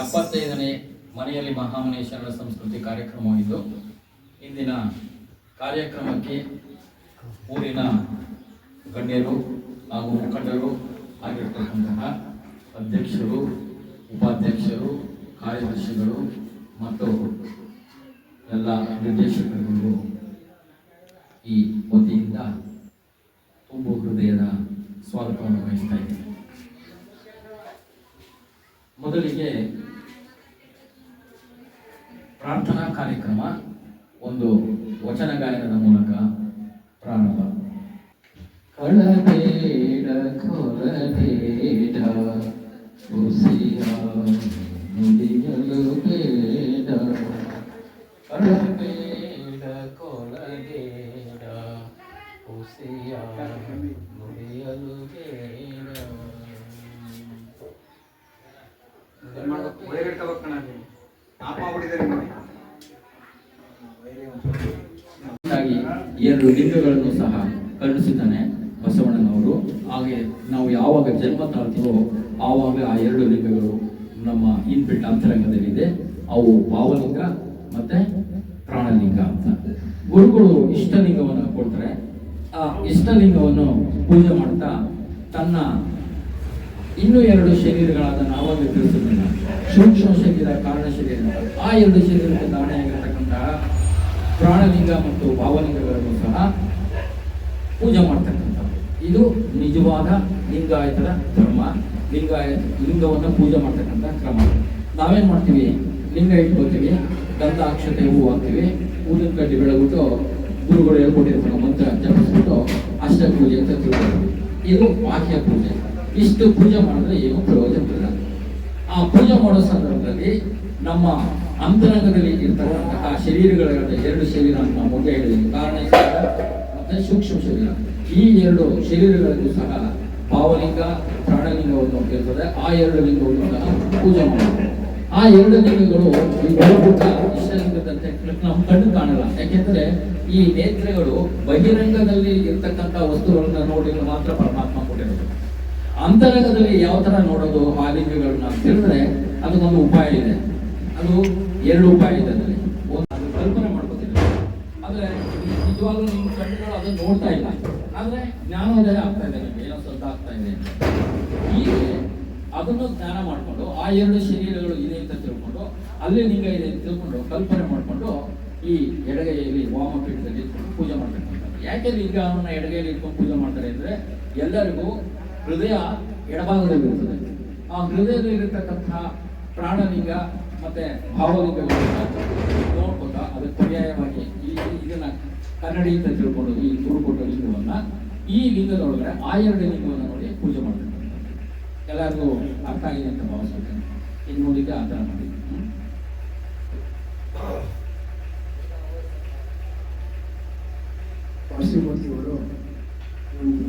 ಎಪ್ಪತ್ತೈದನೇ ಮನೆಯಲ್ಲಿ ಮಹಾಮನೇಶ್ವರ ಸಂಸ್ಕೃತಿ ಕಾರ್ಯಕ್ರಮವಿದ್ದು ಇಂದಿನ ಕಾರ್ಯಕ್ರಮಕ್ಕೆ ಊರಿನ ಗಣ್ಯರು ಹಾಗೂ ಮುಖಂಡರು ಆಗಿರ್ತಕ್ಕಂತಹ ಅಧ್ಯಕ್ಷರು, ಉಪಾಧ್ಯಕ್ಷರು, ಕಾರ್ಯದರ್ಶಿಗಳು ಮತ್ತು ಎಲ್ಲ ನಿರ್ದೇಶಕರುಗಳು ಈ ವತಿಯಿಂದ ತುಂಬು ಹೃದಯದ ಸ್ವಾಗತವನ್ನು ವಹಿಸ್ತಾ ಇದ್ದೇನೆ. ಮೊದಲಿಗೆ ಪ್ರಾರ್ಥನಾ ಕಾರ್ಯಕ್ರಮ ಒಂದು ವಚನ ಗಾಯನದ ಮೂಲಕ ಪ್ರಾರಂಭ. ಕಳಬೇಡ ಕೊರಬೇಡ ಉಸಿಯ ಎರಡು ಲಿಂಗಗಳನ್ನು ಸಹ ಕರುಣಿಸಿದ್ದಾನೆ ಬಸವಣ್ಣನವರು. ಹಾಗೆ ನಾವು ಯಾವಾಗ ಜನ್ಮ ತಾಳ್ತೀವೋ ಆವಾಗ ಆ ಎರಡು ಲಿಂಗಗಳು ನಮ್ಮ ಇನ್ಬಿಲ್ಟ್ ಅಂತರಂಗದಲ್ಲಿದೆ. ಅವು ಭಾವಲಿಂಗ ಮತ್ತೆ ಪ್ರಾಣಲಿಂಗ ಅಂತ. ಗುರುಗಳು ಇಷ್ಟಲಿಂಗವನ್ನು ಕೊಡ್ತಾರೆ. ಆ ಇಷ್ಟಲಿಂಗವನ್ನು ಪೂಜೆ ಮಾಡ್ತಾ ತನ್ನ ಇನ್ನೂ ಎರಡು ಶರೀರಗಳಾದ ನಾವಾಗ ತಿಳಿಸಿದ್ದೇನೆ ಸೂಕ್ಷ್ಮ ಶರೀರ, ಕಾರಣ ಶರೀರ. ಆ ಎರಡು ಶರೀರಕ್ಕೆ ಧಾರಣೆಯಾಗಿರ್ತಕ್ಕಂತಹ ಪ್ರಾಣಲಿಂಗ ಮತ್ತು ಭಾವಲಿಂಗಗಳನ್ನು ಸಹ ಪೂಜೆ ಮಾಡ್ತಕ್ಕಂಥದ್ದು. ಇದು ನಿಜವಾದ ಲಿಂಗಾಯತರ ಧರ್ಮ. ಲಿಂಗಾಯತ ಲಿಂಗವನ್ನು ಪೂಜೆ ಮಾಡ್ತಕ್ಕಂಥ ಕ್ರಮ. ನಾವೇನು ಮಾಡ್ತೀವಿ? ಲಿಂಗ ಇಟ್ಕೋತೀವಿ ದಂತ ಅಕ್ಷತೆ ಹೂವು ಹಾಕ್ತೀವಿ, ಊದಿನ ಕಡ್ಡಿ ಬೆಳಗ್ಬಿಟ್ಟು ಗುರುಗಳು ಹೇಳ್ಕೊಟ್ಟಿರ್ತಾರೆ ಮಂತ್ರ ಜಪಿಸ್ಬಿಟ್ಟು ಅಷ್ಟ ಪೂಜೆ ಅಂತ ತಿಳ್ಕೊಳ್ತೀವಿ ಇದು ಬಾಹ್ಯ ಪೂಜೆ. ಇಷ್ಟು ಪೂಜೆ ಮಾಡಿದ್ರೆ ಏನು ಪ್ರಯೋಜನ ಇಲ್ಲ ಆ ಪೂಜೆ ಮಾಡೋ ಸಂದರ್ಭದಲ್ಲಿ ನಮ್ಮ ಅಂತರಂಗದಲ್ಲಿ ಇರ್ತಕ್ಕಂತಹ ಶರೀರಗಳ ಎರಡು ಶರೀರ ಅಂತ ನಾವು ಮೊದಲೇ ಹೇಳಿದ್ವಿ. ಕಾರಣ ಶರೀರ ಮತ್ತೆ ಸೂಕ್ಷ್ಮ ಶರೀರ. ಈ ಎರಡು ಶರೀರಗಳಿಗೂ ಸಹ ಭಾವಲಿಂಗ, ಪ್ರಾಣಲಿಂಗವನ್ನು ಇರ್ತದೆ ಆ ಎರಡು ಲಿಂಗವನ್ನು ಸಹ ಪೂಜೆ ಮಾಡಬೇಕು ಆ ಎರಡು ಲಿಂಗಗಳು ಈ ಮೂಲಭೂತ ಇಷ್ಟಲಿಂಗದಂತೆ ನಮ್ಮ ಕಣ್ಣು ಕಾಣಲ್ಲ. ಯಾಕೆಂದ್ರೆ ಈ ನೇತ್ರಗಳು ಬಹಿರಂಗದಲ್ಲಿ ಇರ್ತಕ್ಕಂಥ ವಸ್ತುಗಳನ್ನ ನೋಡಿ ಮಾತ್ರ ಪರಮಾತ್ಮ ಕೊಟ್ಟಿರೋದು. ಅಂತರಂಗದಲ್ಲಿ ಯಾವ ತರ ನೋಡೋದು ಆ ಲಿಂಗಗಳನ್ನ ತಿಳಿದ್ರೆ ಅದಕ್ಕೊಂದು ಉಪಾಯ ಇದೆ. ಅದು ಎರಡು ಉಪಾಯ ಇದೆ ಅದರಲ್ಲಿ. ಒಂದು ಕಲ್ಪನೆ ಮಾಡ್ಕೋತಿಲ್ಲ ಆದ್ರೆ ನಿಜವಾಗ್ಲೂ ನಿಮ್ಮ ಕಣ್ಣುಗಳು ಅದನ್ನ ನೋಡ್ತಾ ಇಲ್ಲ. ಆದ್ರೆ ಜ್ಞಾನೋದಯ ಆಗ್ತಾ ಇದೆ ನಿಮ್ಗೆ. ಏನೋ ಸ್ವಲ್ಪ ಆಗ್ತಾ ಇದೆ ಹೀಗೆ ಅದನ್ನು ಜ್ಞಾನ ಮಾಡಿಕೊಂಡು ಆ ಎರಡು ಶರೀರಗಳು ಇದೆ ಅಂತ ತಿಳ್ಕೊಂಡು, ಅಲ್ಲಿ ಲಿಂಗ ಇದೆ ಅಂತ ತಿಳ್ಕೊಂಡು ಕಲ್ಪನೆ ಮಾಡಿಕೊಂಡು ಈ ಎಡಗೈಯಲ್ಲಿ ವಾಮಪೀಠದಲ್ಲಿ ಇಟ್ಕೊಂಡು ಪೂಜೆ ಮಾಡ್ತಾರೆ ಯಾಕೆ ಲಿಂಗವನ್ನು ಎಡಗೈಯಲ್ಲಿ ಇಟ್ಕೊಂಡು ಪೂಜೆ ಮಾಡ್ತಾರೆ ಅಂದ್ರೆ ಎಲ್ಲರಿಗೂ ಹೃದಯ ಎಡಭಾಗದಲ್ಲಿ ಇರ್ತದೆ ಆ ಹೃದಯದಲ್ಲಿ ಇರತಕ್ಕಂತಹ ಪ್ರಾಣಲಿಂಗ ಮತ್ತೆ ಭಾವಲಿಂಗ ನೋಡ್ಕೊತಾ ಅದಕ್ಕೆ ಪರ್ಯಾಯವಾಗಿ ಈ ಇದನ್ನ ಕನ್ನಡಿ ಅಂತ ತಿಳ್ಕೊಂಡು ಈ ತುರುಕೊಟ್ಟ ಲಿಂಗವನ್ನ ಈ ಲಿಂಗದೊಳಗಡೆ ಆ ಎರಡು ಲಿಂಗವನ್ನು ನೋಡಿ ಪೂಜೆ ಮಾಡಬೇಕು ಎಲ್ಲರಿಗೂ ಅರ್ಥ ಆಗಿದೆ ಅಂತ ಭಾವಿಸ್ತೇನೆ ಇನ್ನು ನೋಡಿದ್ರೆ ಆ ಥರ ಮಾಡಿ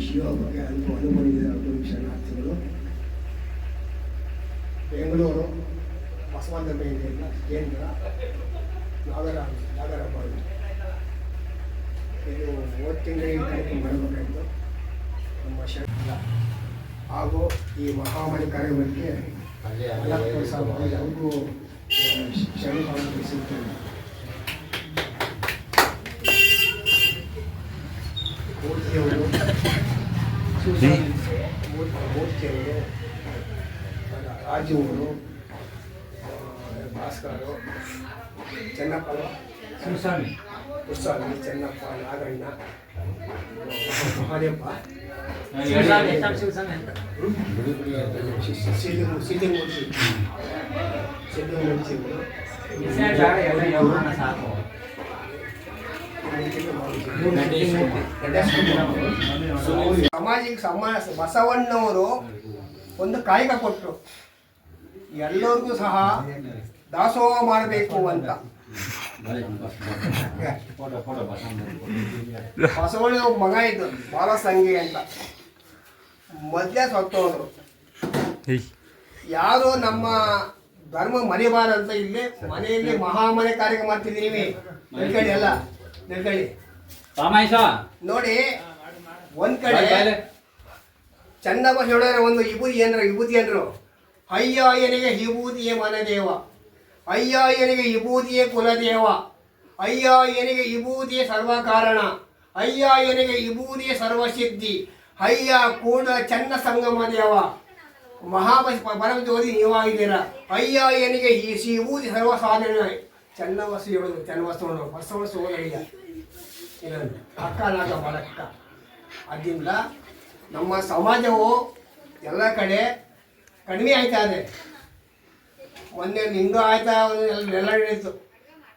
ಶಿವ ಬಗ್ಗೆ ಅನುಭವ ಅನುಭವಿಸಿದ ಒಂದು ಶರಣಾರ್ಥಿಗಳು ಬೆಂಗಳೂರು ಬಸವನ ಮೇಲೆ ಕೇಂದ್ರ ನಾಗರ ನಾಗರ ಬಾಳು ಇದು ತಿಂಗಳಿಗೆ ಕಾರ್ಯಕ್ರಮ ಮಾಡಬೇಕಾಯಿತು ನಮ್ಮ ಶರಣ ಹಾಗೂ ಈ ಮಹಾಮಾರಿ ಸಾವಿರ ಎಲ್ಲರಿಗೂ ಶರಣ ತಿಳಿಸುತ್ತೇನೆ ಮೂರ್ತಿಯವರು ಮೂರ್ತಿ ಮೂರ್ತಿಯವರು ರಾಜು ಅವರು ಭಾಸ್ಕರು ಚೆನ್ನಪ್ಪ ಶಿವಸ್ವಾಮಿ ಉತ್ಸಾಹಿ ಚೆನ್ನಪ್ಪ ನಾಗಣ್ಣ. ಮಹಾದೇವಪ್ಪ. ಸಿದ್ಧಮೂರ್ತಿ ಸಮಾಜಿಕ ಸಮಾಜ ಬಸವಣ್ಣವರು ಒಂದು ಕಾಯಕ ಕೊಟ್ಟರು ಎಲ್ಲರಿಗೂ ಸಹ ದಾಸೋಹ ಮಾಡಬೇಕು ಅಂತ. ಬಸವಣ್ಣ ಒಬ್ಬ ಮಗ ಇದ್ದು ಬಾಲ ಸಂಗಿ ಅಂತ. ಮಧ್ಯ ಸತ್ತೋದ್ರು. ಯಾರು ನಮ್ಮ ಧರ್ಮ ಮರಿಬಾರಂತ ಇಲ್ಲಿ ಮನೆಯಲ್ಲಿ ಮಹಾಮನೆ ಕಾರ್ಯಕ್ರಮ ಮಾಡ್ತಿದ್ದೀವಿ ನಿಲ್ಕಳಿ ಅಲ್ಲ ನಿಲ್ಕಳಿ ನೋಡಿ ಒಂದ್ ಕಡೆ ಚಂದಮ್ಮ ಹೇಳೋರ ಒಂದು ವಿಭೂತಿ ಏನ್ರ ವಿಭೂತಿ ಅಂದ್ರು ಮನೆ ವಿಭೂತಿಯೇ ಮನದೇವ ಎನಿಗೆ ವಿಭೂತಿಯೇ ಕುಲದೇವ. ಅಯ್ಯ ಎನಿಗೆ ವಿಭೂತಿಯೇ ಸರ್ವಕಾರಣ. ಎನಿಗೆ ವಿಭೂತಿಯೇ ಸರ್ವಸಿದ್ಧಿ. ಅಯ್ಯ ಕೂಡ ಚನ್ನ ಸಂಗಮ ದೇವ. ಮಹಾಬಲಿ ನೀವಾಗಿದ್ದೀರ ನೀವಾಗಿದ್ದೀರಾ. ಎನಿಗೆ ಈ ವಿಭೂತಿ ಸರ್ವ ಸಾಧನೆ ಚನ್ನವಸ್ತು ಹೇಳೋದು ಚನ್ನವಸ್ತುವನ್ನು ಬಸವ ವಸ್ತು ಹೋಗಲಿಲ್ಲ. ಅಕ್ಕ ನಾಗ ಬಲಕ್ಕ. ಅದರಿಂದ ನಮ್ಮ ಸಮಾಜವು ಎಲ್ಲ ಕಡೆ ಕಡಿಮೆ ಆಯ್ತಾ ಇದೆ. ಮೊನ್ನೆ ನಿಂದು ಆಯ್ತಾ ಎಲ್ಲ ಎಲ್ಲ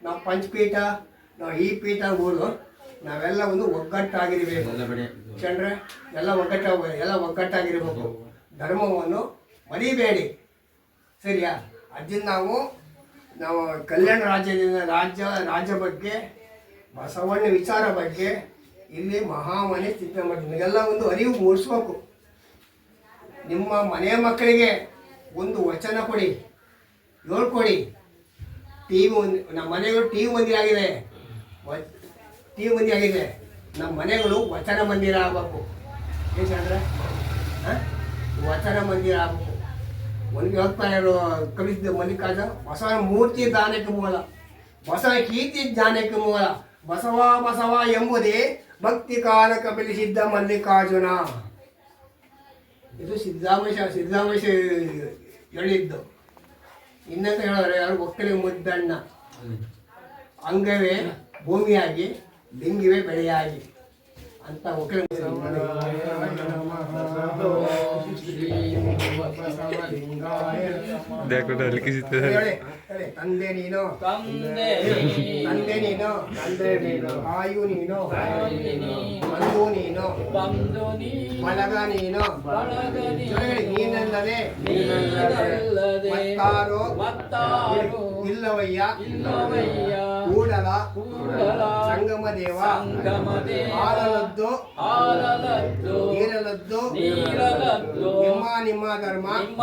ನಾವು ಪಂಚಪೀಠ ನಾವು ಈ ಪೀಠ ಊರು ನಾವೆಲ್ಲ ಒಂದು ಒಗ್ಗಟ್ಟಾಗಿರಬೇಕು. ಚಂದ್ರ ಎಲ್ಲ ಒಗ್ಗಟ್ಟಾಗ ಎಲ್ಲ ಒಗ್ಗಟ್ಟಾಗಿರಬೇಕು. ಧರ್ಮವನ್ನು ಮರಿಬೇಡಿ. ಸರಿಯಾ? ಅದನ್ನು ನಾವು ನಾವು ಕಲ್ಯಾಣ ರಾಜ್ಯದಿಂದ ರಾಜ್ಯ ರಾಜ್ಯ ಬಗ್ಗೆ ಬಸವಣ್ಣ ವಿಚಾರ ಬಗ್ಗೆ ಇಲ್ಲಿ ಮಹಾಮನೆ ಚಿಂತನೆ ಮಾಡಿ ನಿಮಗೆಲ್ಲ ಒಂದು ಅರಿವು ಮೂಡಿಸ್ಬೇಕು. ನಿಮ್ಮ ಮನೆ ಮಕ್ಕಳಿಗೆ ಒಂದು ವಚನ ಕೊಡಿ. ಹೇಳ್ಕೊಡಿ ಟಿ ಒಂದು ನಮ್ಮ ಮನೆಗಳು ಟಿ ಮಂದಿರ ಆಗಿದೆ ಟಿ ವಿ ಮಂದಿರ ಆಗಿದೆ ನಮ್ಮ ಮನೆಗಳು ವಚನ ಮಂದಿರ ಆಗಬೇಕು. ಏಕೆಂದ್ರೆ ವಚನ ಮಂದಿರ ಆಗಬೇಕು. ಒಂದು ಹೇಳ್ತಾರೋ ಕಲಿಸಿದ ಮಲ್ಲಿಕಾರ್ಜುನ ಬಸವನ ಮೂರ್ತಿ ದಾನಕ್ಕೆ ಮೂಲ. ಬಸವ ಕೀರ್ತಿ ಜ್ಞಾನಕ್ಕೆ ಮೂಲ. ಬಸವ ಬಸವ ಎಂಬುದೇ ಭಕ್ತಿ ಕಾಲಕ ಬೆಳೆಸಿದ್ದ ಮಲ್ಲಿಕಾರ್ಜುನ. ಇದು ಸಿದ್ದಾಮೇಶ ಸಿದ್ದಾಮೇಶ ಹೇಳಿದ್ದು. ಇನ್ನಂತ ಹೇಳಿದ್ರೆ ಯಾರು ಒಕ್ಕಲಿ ಮುದ್ದಣ್ಣ. ಅಂಗವೇ ಭೂಮಿಯಾಗಿ ಲಿಂಗಿವೆ ಬೆಳೆಯಾಗಿ ಅಂತ ಒಕ್ಕಲಿ ಮುದ್ದಣ್ಣ. ಹೇಳಿ. ತಂದೆ ನೀನು. ತಂದೆ ತಂದೆ ನೀನು. ತಂದೆ ನೀನು. ಆಯು ನೀನು. ಬಂಧು ನೀನು. ನೀನು. ಬಳಗ ನೀ ಹೇಳಿ ನೀನಲ್ಲದೆ. ಮತ್ತಾರು. ಮತ್ತಾರು. ಇಲ್ಲವಯ್ಯ. ಇಲ್ಲವಯ್ಯ. ಕೂಡಲ. ಕೂಡಲ. ಸಂಗಮ ದೇವ. ಹಾಲಲದ್ದು ನೀರಲದ್ದು. ನೀರಲದ್ದು. ನಿಮ್ಮ ನಿಮ್ಮ ಧರ್ಮ. ನಿಮ್ಮ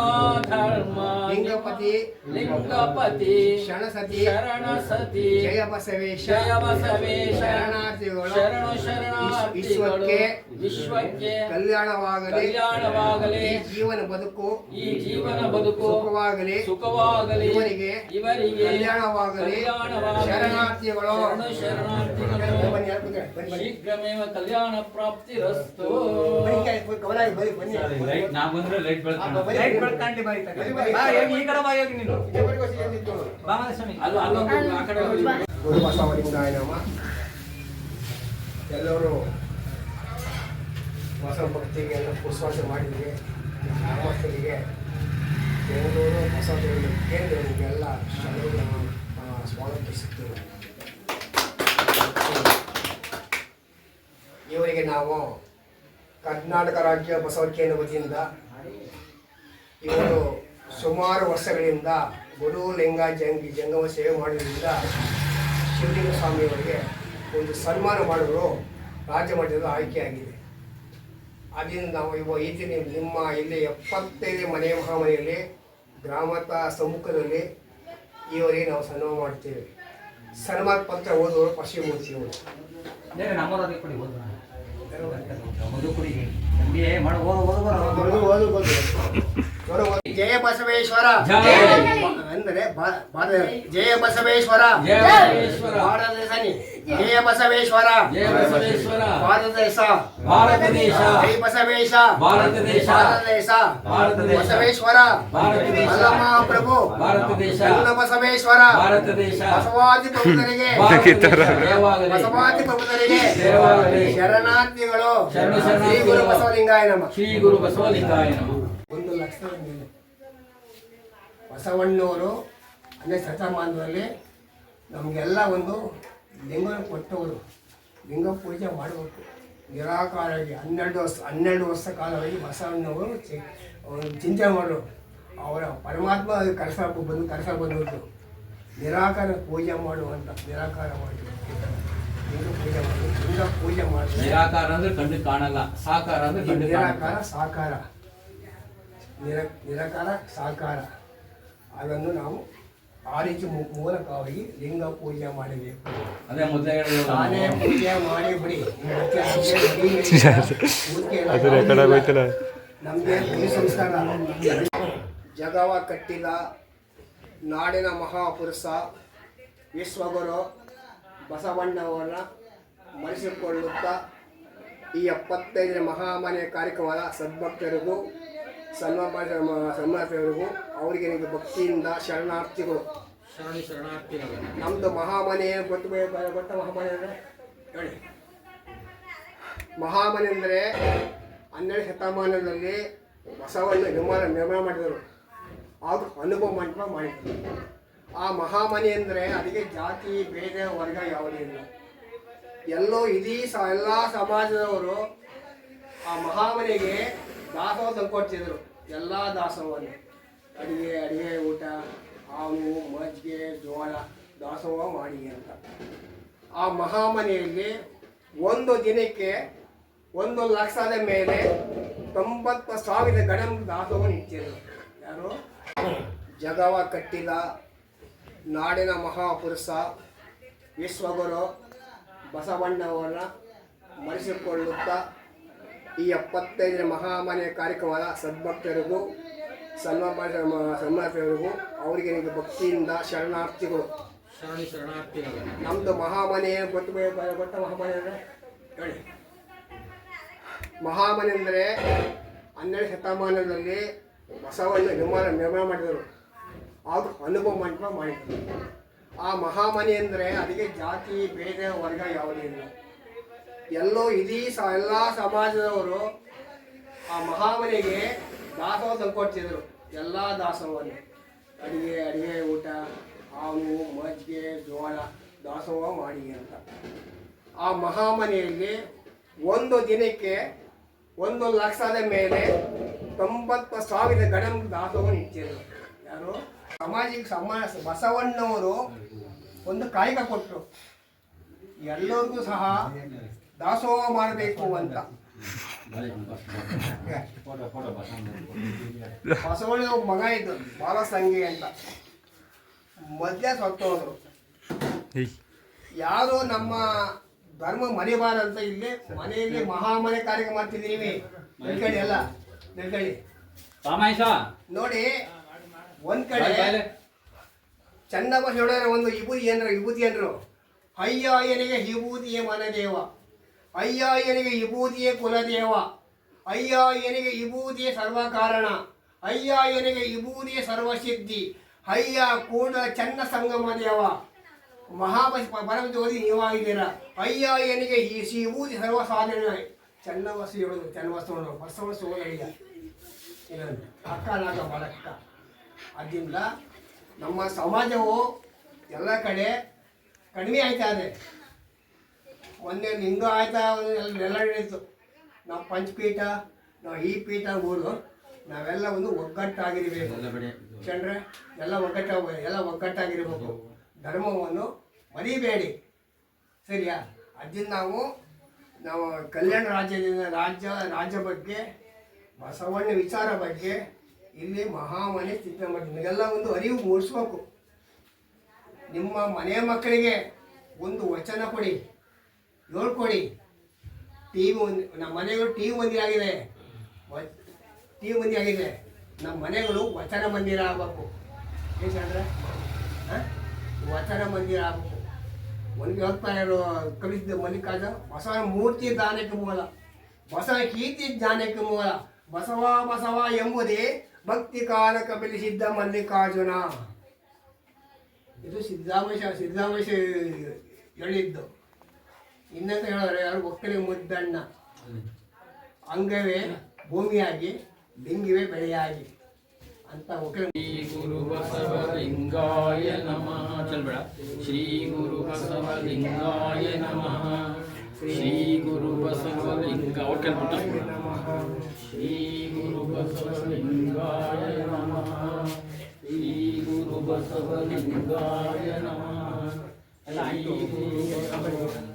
ಧರ್ಮ. ಲಿಂಗಪತಿ. ಲಿಂಗಪತಿ. ಶರಣಸತಿ ಶರಣ ಸತಿ. ಜಯ ಬಸವೇಶ. ಜಯ ಬಸವೇಶ. ಶರಣಾರ್ಥಿಗಳು. ಶರಣ ಶರಣಾರ್ಥಿಗಳು. ವಿಶ್ವಕ್ಕೆ. ವಿಶ್ವಕ್ಕೆ. ಕಲ್ಯಾಣವಾಗಲಿ. ಕಲ್ಯಾಣವಾಗಲಿ. ಜೀವನ ಬದುಕು. ಈ ಜೀವನ ಬದುಕು. ಸುಖವಾಗಲಿ. ಸುಖವಾಗಲಿ. ಇವರಿಗೆ ಇವರಿಗೆ ಕಲ್ಯಾಣವಾಗಲಿ. ಕಲ್ಯಾಣವಾಗಲಿ. ಶರಣಾರ್ಥಿಗಳು. ಶರಣಾರ್ಥಿಗಳು. ಶೀಘ್ರಮೇವ ಕಲ್ಯಾಣ ಪ್ರಾಪ್ತಿ ರಸ್ತು ನಾ ಬಂದ್ರೆ ಲೈಟ್ ಬನ್ನಿ. ಲೈಟ್ ಬೆಳ್ಕೊಂಡು. ಈ ಕಡೆ ಬಾ ಹೋಗಿ ನೀನು? ದೇವರಿಗೋಸ್ಕರ ಸ್ವಾಮಿ ನಿಂತ್ಕೊಳ್ಳು? ಅಲ್ಲ ಅಲ್ಲೊಂದು ಆ ಕಡೆ ಹೋಗಿ. ಗುರು ಬಸವಲಿಂಗಾಯ ನಮ ಎಲ್ಲರೂ ಬಸವ ಭಕ್ತಿಗೆ ಎಲ್ಲ ಪುಷ್ಪಾಸ ಮಾಡಿದ್ವಿ. ಗ್ರಾಮಸ್ಥರಿಗೆ ಬೆಂಗಳೂರು ಹೊಸ ಕೇಂದ್ರಗಳಿಗೆಲ್ಲ ಸ್ವಾಗತಿಸುತ್ತೇವೆ. ಇವರಿಗೆ ನಾವು ಕರ್ನಾಟಕ ರಾಜ್ಯ ಬಸವಕೇಂದ್ರ ವತಿಯಿಂದ ಇವರು ಸುಮಾರು ವರ್ಷಗಳಿಂದ ಗುರು ಲಿಂಗ ಜಂಗಿ, ಜಂಗಮ ಸೇವೆ ಮಾಡೋದ್ರಿಂದ ಶಿವಲಿಂಗ ಸ್ವಾಮಿಯವರಿಗೆ ಒಂದು ಸನ್ಮಾನ ಮಾಡಲು ರಾಜ್ಯ ಮಟ್ಟದ ಆಯ್ಕೆಯಾಗಿದೆ. ಅದರಿಂದ ನಾವು ಇವ ಈ ನಿಮ್ಮ ಇಲ್ಲಿ ಎಪ್ಪತ್ತೈದು ಮನೆ ಮಹಾಮನೆಯಲ್ಲಿ ಗ್ರಾಮದ ಸಮ್ಮುಖದಲ್ಲಿ ಇವರಿಗೆ ನಾವು ಸನ್ಮಾನ ಮಾಡ್ತೇವೆ. ಸನ್ಮಾನ ಪತ್ರ ಓದುವರು ಪಶ್ಚಿಮಮೂರ್ತಿಯವರು ಜಯ ಬಸವೇಶ್ವರ ಜಯ. ಅಂದರೆ ಬಾ- ಭಾರತ ಜಯ ಬಸವೇಶ್ವರ ಜಯ ಬಸವೇಶ್ವರ ಭಾರತ ದೇಶ ನೀ. ಜಯ ಬಸವೇಶ್ವರ. ಜಯ ಬಸವೇಶ್ವರ. ಭಾರತ ದೇಶ ಭಾರತ ದೇಶ ಜೈ ಬಸವೇಶ. ಭಾರತ ದೇಶ ಭಾರತ ದೇಶ ಭಾರತ ದೇಶ ಬಸವೇಶ್ವರ. ಭಾರತ ದೇಶ ಮಹಾಪ್ರಭು. ಭಾರತ ದೇಶ ಬಸವೇಶ್ವರ. ಭಾರತ ದೇಶ ಬಸವಾದಿ ಪ್ರಭುತರಿಗೆ ಜಯವಾಗಲಿ. ಬಸವಾದಿ ಪ್ರಭುತರಿಗೆ ಜಯವಾಗಲಿ. ಶರಣಾರ್ಥಿಗಳು. ಶರಣ ಶ್ರೀ ಗುರು ಬಸವಲಿಂಗಾಯ ನಮ. ಶ್ರೀ ಗುರು ಬಸವಲಿಂಗಾಯ ನಮಃ. ಒಂದು ಲಕ್ಷದ ಮೇಲೆ ಬಸವಣ್ಣವರು ಹನ್ನೆರಡು ಶತಮಾನದಲ್ಲಿ ನಮಗೆಲ್ಲ ಒಂದು ಲಿಂಗ ಕೊಟ್ಟವರು ಲಿಂಗ ಪೂಜೆ ಮಾಡಬೇಕು. ನಿರಾಕಾರವಾಗಿ ಹನ್ನೆರಡು ವರ್ಷ ಹನ್ನೆರಡು ವರ್ಷ ಕಾಲವಾಗಿ ಬಸವಣ್ಣವರು ಚಿ- ಅವರು ಚಿಂತನೆ ಮಾಡೋರು. ಅವರ ಪರಮಾತ್ಮ ಕರೆಸ ಬಂದು ಕರೆಸ ಬಂದದ್ದು ನಿರಾಕಾರ ಪೂಜೆ ಮಾಡುವಂಥ ನಿರಾಕಾರ ಮಾಡಿ ಲಿಂಗ ಪೂಜೆ ಮಾಡಿ ಲಿಂಗ ಪೂಜೆ ಮಾಡಿ. ನಿರಾಕಾರ ಅಂದ್ರೆ ಕಣ್ಣು ಕಾಣಲ್ಲ ಸಾಕಾರ ಅಂದ್ರೆ ನಿರಾಕಾರ ಸಾಕಾರ. ನಿರ ನಿರಾಕಾರ ಸಾಕಾರ. ಅದನ್ನು ನಾವು ಆ ರೀತಿ ಮೂಲಕ ಮೂಲಕವಾಗಿ ಲಿಂಗ ಪೂಜೆ ಮಾಡಬೇಕು. ಅದೇ ಮೊದಲೇ ನಾನು. ಪೂಜೆ ಮಾಡಿ ಬಿಡಿ. ನಮಗೆ ಈ ಸಂಸ್ಕಾರ ಜಗವ ಕಟ್ಟಿದ ನಾಡಿನ ಮಹಾಪುರುಷ ವಿಶ್ವಗುರು ಬಸವಣ್ಣವರ ಮರೆಸಿಕೊಳ್ಳುತ್ತಾ ಈ ಎಪ್ಪತ್ತೈದನೇ ಮಹಾಮನೆ ಕಾರ್ಯಕ್ರಮದ ಸದ್ಭಕ್ತರಿಗೂ ಸನ್ಮಾನ ಸನ್ಮಾನಿತರಿಗೂ ಅವರಿಗೆ ನಿಮಗೆ ಭಕ್ತಿಯಿಂದ ಶರಣಾರ್ಥಿಗಳು. ಶರಣು ಶರಣಾರ್ಥಿಗಳು. ನಮ್ದು ಮಹಾಮನೆ ಗೊತ್ತು ಗೊತ್ತ ಮಹಾಮನೆ ಅಂದರೆ ಹೇಳಿ. ಮಹಾಮನೆ ಅಂದರೆ ಹನ್ನೆರಡು ಶತಮಾನದಲ್ಲಿ ಬಸವಣ್ಣ ನಿರ್ಮಾಣ ನಿರ್ಮಾಣ ಮಾಡಿದರು. ಅದು ಅನುಭವ ಮಂಟಪ ಮಾಡಿದರು. ಆ ಮಹಾಮನೆ ಅಂದರೆ ಅದಕ್ಕೆ ಜಾತಿ ಭೇದ ವರ್ಗ ಯಾವುದೇ ಇಲ್ಲ. ಎಲ್ಲೋ ಇಡೀ ಸ ಎಲ್ಲ ಸಮಾಜದವರು ಆ ಮಹಾಮನೆಗೆ ದಾಸೋಹ ತಂದ್ಕೊಡ್ತಿದ್ರು ಎಲ್ಲ ದಾಸೋಹವನ್ನು. ಅಡುಗೆ ಅಡುಗೆ ಊಟ, ಹಾವು, ಮಜ್ಜಿಗೆ, ಜೋಳ, ದಾಸೋಹ ಮಾಡಿ ಅಂತ. ಆ ಮಹಾಮನೆಯಲ್ಲಿ ಒಂದು ದಿನಕ್ಕೆ ಒಂದು ಲಕ್ಷದ ಮೇಲೆ ತೊಂಬತ್ತು ಸಾವಿರ ಗಣಂ ದಾಸೋಹ ನಿಂತಿದ್ರು ಯಾರು? ಜಗವ ಕಟ್ಟಿದ ನಾಡಿನ ಮಹಾಪುರುಷ, ವಿಶ್ವಗುರು ಬಸವಣ್ಣವರ ಮರೆಸಿಕೊಳ್ಳುತ್ತಾ ಈ ಎಪ್ಪತ್ತೈದನೇ ಮಹಾಮಾನ್ಯ ಕಾರ್ಯಕ್ರಮದ ಸದ್ಭಕ್ತರಿಗೂ ಸನ್ಮಾನ ಸನ್ಮಾನಿತರಿಗೂ ಅವರಿಗೆ ನಿಮಗೆ ಭಕ್ತಿಯಿಂದ ಶರಣಾರ್ಥಿಗಳು. ಶರಣ ಶರಣಾರ್ಥಿಗಳು. ನಮ್ಮದು ಮಹಾಮನೆ ಗೊತ್ತು ಗೊತ್ತ ಮಹಾಮನೆ ಅಂದರೆ? ಹೇಳಿ. ಮಹಾಮನೆ ಅಂದರೆ ಹನ್ನೆರಡು ಶತಮಾನದಲ್ಲಿ ಬಸವಣ್ಣ ನಿರ್ಮಾಣ ನಿರ್ಮಾಣ ಮಾಡಿದರು. ಅವರು ಅನುಭವ ಮಂಟಪ ಮಾಡಿದರು. ಆ ಮಹಾಮನೆ ಅಂದರೆ ಅದಕ್ಕೆ ಜಾತಿ ಬೇರೆ ವರ್ಗ ಯಾವುದೇ ಇಲ್ಲ. ಎಲ್ಲೋ ಇಡೀ ಸ, ಎಲ್ಲ ಸಮಾಜದವರು ಆ ಮಹಾಮನೆಗೆ ದಾಸೋಹ ತಂದ್ಕೊಡ್ತಿದ್ರು. ಎಲ್ಲ ದಾಸೋಹವನ್ನು. ಅಡಿಗೆ ಅಡಿಗೆ, ಊಟ, ಹಾವು, ಮಜ್ಜಿಗೆ, ಜೋಳ, ದಾಸೋಹ ಮಾಡಿ ಅಂತ. ಆ ಮಹಾಮನೆಯಲ್ಲಿ ಒಂದು ದಿನಕ್ಕೆ ಒಂದು ಲಕ್ಷದ ಮೇಲೆ ತೊಂಬತ್ತು ಸಾವಿರ ಗಣಂ ದಾಸೋಹ ನಿಂತಿದ್ರು. ಯಾರು? ಸಮಾಜಿಕ ಸಮಾಜ, ಬಸವಣ್ಣವರು ಒಂದು ಕಾಯಕ ಕೊಟ್ಟರು. ಎಲ್ಲರಿಗೂ ಸಹ ದಾಸೋಹ ಮಾಡಬೇಕು ಅಂತ. ಬಸವಣ್ಣ ಒಬ್ಬ ಮಗ ಇದ್ದು ಬಾಲ ಸಂಘಿ ಅಂತ. ಮಧ್ಯ ಸತ್ತೋದ್ರು. ಯಾರು ನಮ್ಮ ಧರ್ಮ ಮರಿಬಾರಂತ ಇಲ್ಲಿ ಮನೆಯಲ್ಲಿ ಮಹಾಮನೆ ಕಾರ್ಯಕ್ರಮ ಮಾಡ್ತಿದ್ದೀವಿ ನಿಲ್ಕಳಿ ಅಲ್ಲ ನಿಲ್ಕಳಿ. ಸಾಮಾಯಿಸ ನೋಡಿ ಒಂದ್ ಕಡೆ ಚನ್ನಬ ಹೇಳೋರ ಒಂದು ವಿಭೂತಿ ಏನ್ರು ವಿಭೂತಿ ಏನ್ರು? ಅಯ್ಯನಿಗೆ ವಿಭೂತಿಯೇ ಮನದೇವ ಅಯ್ಯಾಯನಿಗೆ ವಿಭೂತಿಯೇ ಕುಲದೇವ. ಅಯ್ಯ ಎನಿಗೆ ವಿಭೂತಿಯೇ ಸರ್ವಕಾರಣ. ಎನಿಗೆ ವಿಭೂತಿಯೇ ಸರ್ವಸಿದ್ಧಿ. ಅಯ್ಯ ಕೂಡ ಚನ್ನ ಸಂಗಮ ದೇವ. ಮಹಾಬ ಪರಮ ಜ್ಯೋತಿ ನೀವಾಗಿದ್ದೀರ. ಅಯ್ಯಾಯನಿಗೆ ಈ ಶ್ರೀ ವಿಭೂತಿ ಸರ್ವ ಸಾಧನೆ. ಚನ್ನವಸ್ತು ಹೇಳೋದು ಚನ್ನವಸ್ತು ಬಸವ ವಸ್ತು ಓದಯ್ಯ ಅಕ್ಕ ನಾಗ ಅದರಿಂದ ನಮ್ಮ ಸಮಾಜವು ಎಲ್ಲ ಕಡೆ ಕಡಿಮೆ ಆಯ್ತಾ ಇದೆ. ಮೊನ್ನೆ ಲಿಂಗ ಆಯ್ತಾ ಎಲ್ಲ ನಡೀತು ನಾವು ಪಂಚಪೀಠ ನಾವು ಈ ಪೀಠ ಊರು ನಾವೆಲ್ಲ ಒಂದು ಒಗ್ಗಟ್ಟಾಗಿರಬೇಕು. ಚಂದ್ರೆ ಎಲ್ಲ ಒಗ್ಗಟ್ಟಾಗ ಎಲ್ಲ ಒಗ್ಗಟ್ಟಾಗಿರಬೇಕು. ಧರ್ಮವನ್ನು ಮರಿಬೇಡಿ. ಸರಿಯಾ? ಅದನ್ನು ನಾವು ನಾವು ಕಲ್ಯಾಣ ರಾಜ್ಯದಿಂದ ರಾಜ್ಯ ರಾಜ್ಯ ಬಗ್ಗೆ ಬಸವಣ್ಣ ವಿಚಾರ ಬಗ್ಗೆ ಇಲ್ಲಿ ಮಹಾಮನೆ ಚಿಂತನೆ ಮಾಡಿ ನಿಮಗೆಲ್ಲ ಒಂದು ಅರಿವು ಮೂಡಿಸ್ಬೇಕು. ನಿಮ್ಮ ಮನೆ ಮಕ್ಕಳಿಗೆ ಒಂದು ವಚನ ಕೊಡಿ. ಹೇಳ್ಕೊಡಿ ಟಿ ವಿ ಒಂದು ನಮ್ಮ ಮನೆಗಳು ಟಿ ವಿ ಮಂದಿ ಆಗಿದೆ. ಟಿ ವಿ ಮಂದಿ ಆಗಿದೆ. ನಮ್ಮ ಮನೆಗಳು ವಚನ ಮಂದಿರ ಆಗಬೇಕು. ಏನ್ ಅಂದ್ರೆ ವಚನ ಮಂದಿರ ಆಗಬೇಕು. ಒಂದು ಹೋಗ್ತಾರೆ ಕಲಿಸಿದ ಮಲ್ಲಿಕಾರ್ಜ ಬಸವನ ಮೂರ್ತಿ ದಾನಕ್ಕೆ ಮೂಲ. ಬಸವ ಕೀರ್ತಿ ಜ್ಞಾನಕ್ಕೆ ಮೂಲ. ಬಸವ ಬಸವ ಎಂಬುದೇ ಭಕ್ತಿ ಕಾಲ ಬೆಳೆಸಿದ್ದ ಮಲ್ಲಿಕಾರ್ಜುನ. ಇದು ಸಿದ್ದರಾಮೇಶ ಸಿದ್ಧಾಮೇಶ ಹೇಳಿದ್ದು. ಇನ್ನಂತ ಹೇಳಿದ್ರೆ ಯಾರು ಒಕ್ಕಲಿಗೆ ಮುದ್ದಣ್ಣ. ಅಂಗವೇ ಭೂಮಿಯಾಗಿ ಲಿಂಗವೇ ಬೆಳೆಯಾಗಿ ಅಂತ ಒಕ್ಕಲಿ ಶ್ರೀ ಗುರು ಬಸವಲಿಂಗಾಯ ನಮಃ. ಚಲ್ಬೇಡ ಶ್ರೀ ಗುರು ಬಸವಲಿಂಗಾಯ ನಮಃ. ಶ್ರೀ ಗುರು ಬಸವಲಿಂಗ ಶ್ರೀ ಗುರು ಬಸವಲಿಂಗಾಯ ನಮಃ. ಶ್ರೀ ಗುರು ಬಸವಲಿಂಗಾಯ ನಮಃ. ಶ್ರೀ ಗುರು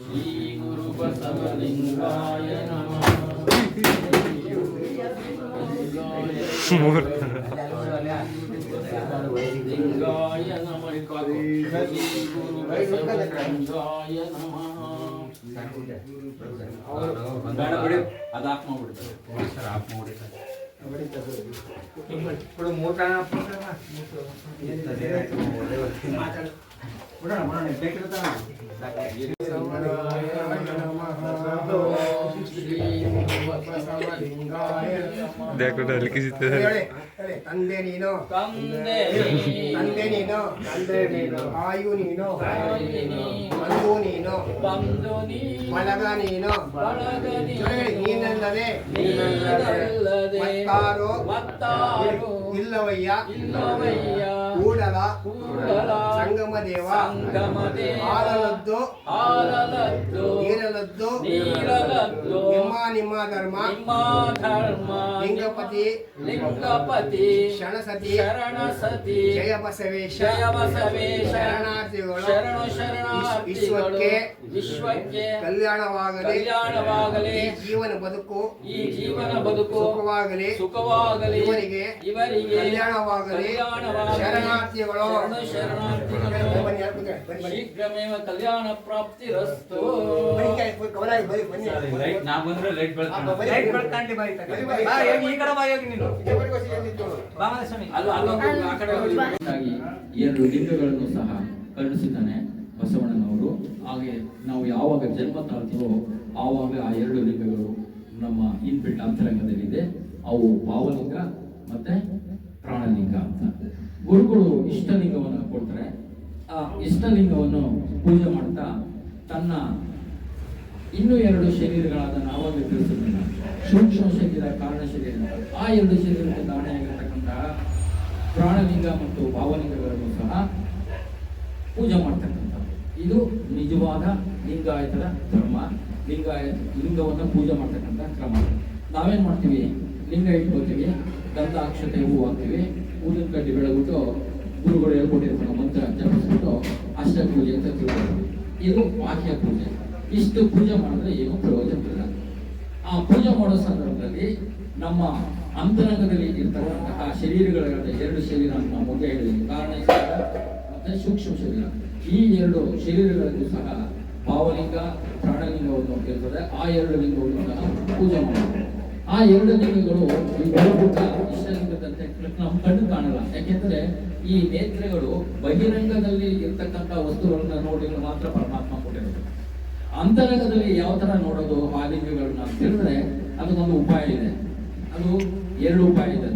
ಶ್ರೀ ಗುರು ಬಸವಲಿಂಗಾಯ ನಮಃ ಲಿಂಗಾಯ ನಮಃ ಶ್ರೀ ಗುರು ಬಸವಲಿಂಗಾಯ ನಮಃ ಆಫ್ ಮಾಡ್ಬಿಡ್ತಾರೆ ఇప్పుడు మూడు మాట్లాడు देखो ತಂದೆ ನೀನು. ತಂದೆ ನೀನು. ತಂದೆ ನೀನು. ಆಯು ನೀನು. ಬಂಧು ನೀನು. ಬಂಧು ನೀನು. ಬಳಗ ನೀನು. ನೀನಲ್ಲದೆ. ನೀನಲ್ಲದೆ. ಮತ್ತಾರು ಮತ್ತಾರು ಇಲ್ಲವಯ್ಯ. ಇಲ್ಲವಯ್ಯ. ಕೂಡಲ. ಕೂಡಲ. ಸಂಗಮ ದೇವ ಸಂಗಮ ದೇವ ಆಲಲದ್ದು. ಆಲಲದ್ದು. ನೀರಲದ್ದು. ನೀರಲದ್ದು. ನಿಮ್ಮ ನಿಮ್ಮ ಧರ್ಮ. ನಿಮ್ಮ ಧರ್ಮ. ಲಿಂಗಪತಿ. ಲಿಂಗಪತಿ. ಶರಣಸತಿ. ಶರಣಸತಿ. ಜಯ ಬಸವೇಶ. ಜಯ ಬಸವೇಶ. ಶರಣಾರ್ಥಿಗಳು. ಶರಣ ಶರಣಾರ್ಥಿಗಳು. ವಿಶ್ವಕ್ಕೆ. ವಿಶ್ವಕ್ಕೆ. ಕಲ್ಯಾಣವಾಗಲಿ. ಕಲ್ಯಾಣವಾಗಲಿ. ಜೀವನ ಬದುಕು. ಈ ಜೀವನ ಬದುಕು. ಸುಖವಾಗಲಿ. ಸುಖವಾಗಲಿ. ಇವರಿಗೆ ಇವರಿಗೆ ಕಲ್ಯಾಣವಾಗಲಿ ಶರಣಾರ್ಥಿಗಳು. ಶೀಘ್ರಮೇವ ಕಲ್ಯಾಣ ಪ್ರಾಪ್ತಿ ರಸ್ತು. ನಾ ಬಂದ್ರೆ ಲೈಟ್ ಲೈಟ್ ಬೆಳ್ಕಂಡು ಈ ಕಡೆ. ಬರೀ- ಬರೀ- ಬಾ, ಹೋಗಿ ಈ ಕಡೆ ಬಾ ಹೋಗಿ ನೀನು? ಅಲ್ಲ ಅಲ್ಲೊಂದು ಆ ಕಡೆ ಎರಡು ಲಿಂಗಗಳನ್ನು ಸಹ ಕರುಣಿಸಿದ್ದಾನೆ ಬಸವಣ್ಣನವರು. ಹಾಗೆ ನಾವು ಯಾವಾಗ ಜನ್ಮ ತಾಳ್ತೀವೋ ಆವಾಗ ಆ ಎರಡು ಲಿಂಗಗಳು ನಮ್ಮ ಇನ್ಬಿಲ್ಟ್ ಅಂತರಂಗದಲ್ಲಿದೆ. ಅವು ಭಾವಲಿಂಗ ಮತ್ತೆ ಪ್ರಾಣಲಿಂಗ ಅಂತ. ಗುರುಗಳು ಇಷ್ಟಲಿಂಗವನ್ನು ಕೊಡ್ತಾರೆ. ಆ ಇಷ್ಟಲಿಂಗವನ್ನು ಪೂಜೆ ಮಾಡ್ತಾ ತನ್ನ ಇನ್ನೂ ಎರಡು ಶರೀರಗಳಾದ ನಾವಾಗಿ ತಿಳಿಸಿದ್ದಿಲ್ಲ ಸೂಕ್ಷ್ಮ ಶರೀರ, ಕಾರಣ ಶರೀರ ಆ ಎರಡು ಶರೀರಕ್ಕೆ ದಾಣೆಯಾಗಿರ್ತಕ್ಕಂತಹ ಪ್ರಾಣಲಿಂಗ ಮತ್ತು ಭಾವಲಿಂಗಗಳನ್ನು ಸಹ ಪೂಜೆ ಮಾಡ್ತಕ್ಕಂಥ ಇದು ನಿಜವಾದ ಲಿಂಗಾಯತರ ಧರ್ಮ. ಲಿಂಗಾಯತ ಲಿಂಗವನ್ನು ಪೂಜೆ ಮಾಡ್ತಕ್ಕಂಥ ಕ್ರಮ. ನಾವೇನ್ ಮಾಡ್ತೀವಿ? ಲಿಂಗ ಇಟ್ಕೋತೀವಿ ದಂತ ಅಕ್ಷತೆ ಹೂವು ಹಾಕ್ತೀವಿ. ಊದಿನ ಕಡ್ಡಿ ಬೆಳಗ್ಬಿಟ್ಟು ಗುರುಗಳು ಹೇಳ್ಕೊಟ್ಟಿರ್ತಾರೆ, ಮಂತ್ರ ಜಪಿಸ್ಬಿಟ್ಟು ಅಷ್ಟ ಪೂಜೆ ಅಂತ ತಿಳ್ಕೊಳ್ತೀವಿ. ಇದು ಬಾಹ್ಯ ಪೂಜೆ. ಇಷ್ಟು ಪೂಜೆ ಮಾಡಿದ್ರೆ ಏನು ಪ್ರಯೋಜನ ಇಲ್ಲ. ಆ ಪೂಜೆ ಮಾಡೋ ಸಂದರ್ಭದಲ್ಲಿ ನಮ್ಮ ಅಂತರಂಗದಲ್ಲಿ ಇರ್ತಕ್ಕಂತಹ ಶರೀರಗಳ ಎರಡು ಶರೀರ ಅಂತ ನಾವು ಮೊದಲೇ ಹೇಳಿದ್ವಿ. ಕಾರಣ ಮತ್ತೆ ಸೂಕ್ಷ್ಮ ಶರೀರ. ಈ ಎರಡು ಶರೀರಗಳಿಗೂ ಸಹ ಭಾವಲಿಂಗ, ಪ್ರಾಣಲಿಂಗವನ್ನು ಇರ್ತದೆ ಆ ಎರಡು ಲಿಂಗವನ್ನು ಸಹ ಪೂಜೆ ಮಾಡಬೇಕು ಆ ಎರಡು ಲಿಂಗಗಳು ಈ ಬಲಭೂತ ಇಷ್ಟಲಿಂಗದಂತೆ ನಮ್ಮ ಕಣ್ಣು ಕಾಣಲ್ಲ. ಯಾಕೆಂದ್ರೆ ಈ ನೇತ್ರಗಳು ಬಹಿರಂಗದಲ್ಲಿ ಇರ್ತಕ್ಕಂಥ ವಸ್ತುಗಳನ್ನ ನೋಡಿ ಮಾತ್ರ ಪರಮಾತ್ಮ ಕೊಟ್ಟಿರೋದು ಅಂತರಂಗದಲ್ಲಿ ಯಾವ ತರ ನೋಡೋದು, ಆ ಲಿಂಗಗಳನ್ನ ಅದಕ್ಕೊಂದು ಉಪಾಯ ಇದೆ. ಅದು ಎರಡು ಉಪಾಯ ಇದೆ.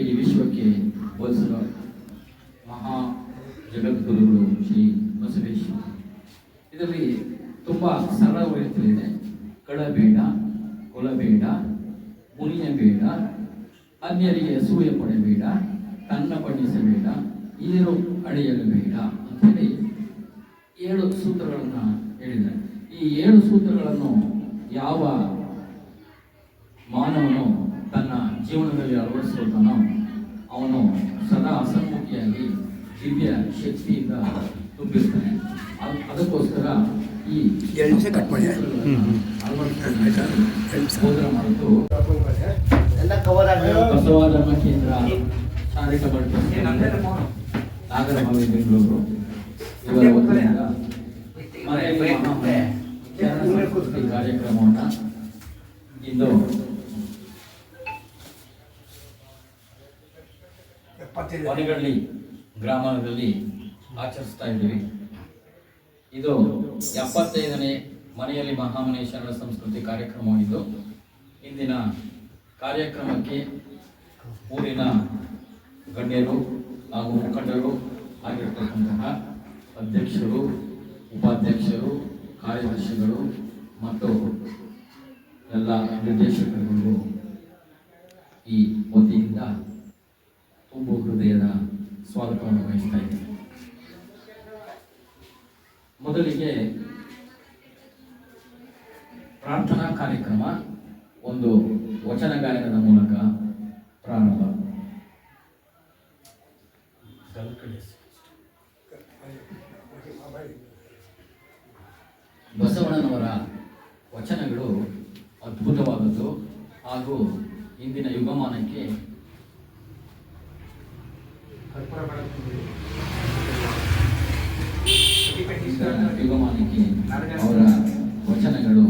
ಇಡೀ ವಿಶ್ವಕ್ಕೆ ಬೋಧಿಸಿದ ಮಹಾ ಜಗದ್ಗುರುಗಳು ಶ್ರೀ ಬಸವೇಶ್ವರ. ಇದರಲ್ಲಿ ತುಂಬ ಸರಳ ರೀತಿಯಲ್ಲಿದೆ ಕಳಬೇಡ, ಕೊಲಬೇಡ, ಮುನಿಯಬೇಡ, ಅನ್ಯರಿಗೆ ಅಸೂಯೆ ಪಡಬೇಡ, ತನ್ನ ಬಣ್ಣಿಸಬೇಡ ಏರು ಅಳೆಯಲು ಬೇಡ ಅಂತೇಳಿ ಏಳು ಸೂತ್ರಗಳನ್ನು ಹೇಳಿದ್ದಾರೆ. ಈ ಏಳು ಸೂತ್ರಗಳನ್ನು ಯಾವ ಮಾನವನು ತನ್ನ ಜೀವನದಲ್ಲಿ ಅಳವಡಿಸುವುದನ್ನು ಅವನು ಸದಾ ಅಸಮ್ಮುಖಿಯಾಗಿ ದಿವ್ಯ ಶಕ್ತಿಯಿಂದ ತುಂಬಿರ್ತಾನೆ ಅದ್- ಅದಕ್ಕೋಸ್ಕರ ಈ ಮಾಡೋದು ಎಲ್ಲ ಕವರ್ ಆಗಿ ಬಸವ ಧರ್ಮ ಕೇಂದ್ರ? ನಾಗರಭಾವಿ ಬೆಂಗಳೂರು ಇವರ ವತಿಯಿಂದ ಕಾರ್ಯಕ್ರಮವನ್ನು ಇಂದು ಹೊನಗಳ್ಳಿ ಗ್ರಾಮದಲ್ಲಿ ಆಚರಿಸ್ತಾ ಇದ್ದೀವಿ. ಇದು ಎಪ್ಪತ್ತೈದನೇ ಮನೆಯಲ್ಲಿ ಮಹಾಮನೇಶ್ವರ ಸಂಸ್ಕೃತಿ ಕಾರ್ಯಕ್ರಮವಾಗಿದ್ದು, ಇಂದಿನ ಕಾರ್ಯಕ್ರಮಕ್ಕೆ ಊರಿನ ಗಣ್ಯರು ಹಾಗೂ ಮುಖಂಡರು ಆಗಿರ್ತಕ್ಕಂತಹ ಅಧ್ಯಕ್ಷರು, ಉಪಾಧ್ಯಕ್ಷರು, ಕಾರ್ಯದರ್ಶಿಗಳು ಮತ್ತು ಎಲ್ಲ ನಿರ್ದೇಶಕರುಗಳು ಈ ವತಿಯಿಂದ ತುಂಬು ಹೃದಯದ ಸ್ವಾಗತವನ್ನು ವಹಿಸ್ತಾ ಇದ್ದೀನಿ. ಮೊದಲಿಗೆ ಪ್ರಾರ್ಥನಾ ಕಾರ್ಯಕ್ರಮ ಒಂದು ವಚನ ಗಾಯನದ ಮೂಲಕ ಪ್ರಾರಂಭ ಬಸವಣ್ಣನವರ ವಚನಗಳು ಅದ್ಭುತವಾದದ್ದು ಹಾಗೂ ಇಂದಿನ ಯುಗಮಾನಕ್ಕೆ ಯುಗಮಾನಕ್ಕೆ ಅವರ ವಚನಗಳು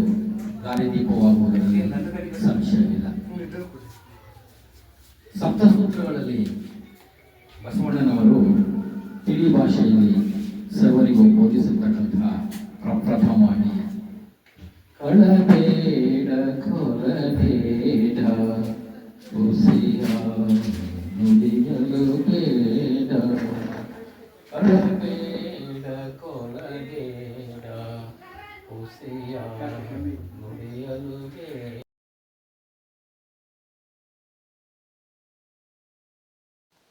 ದಾರಿದೀಪವಾಗುವುದರಲ್ಲಿ ಸಂಶಯವಿಲ್ಲ. ಸಪ್ತಸೂತ್ರಗಳಲ್ಲಿ ಬಸವಣ್ಣನವರು ತಿಳಿ ಭಾಷೆಯಲ್ಲಿ ಸರ್ವರಿಗೂ ಬೋಧಿಸತಕ್ಕಂತಹ ಪ್ರಪ್ರಥಮವಾಗಿ ಕಳಬೇಡ ಕೊಲಬೇಡ ಉಸಿಯ ನುಡಿಯಲು ಬೇಡ ಕಳಬೇಡ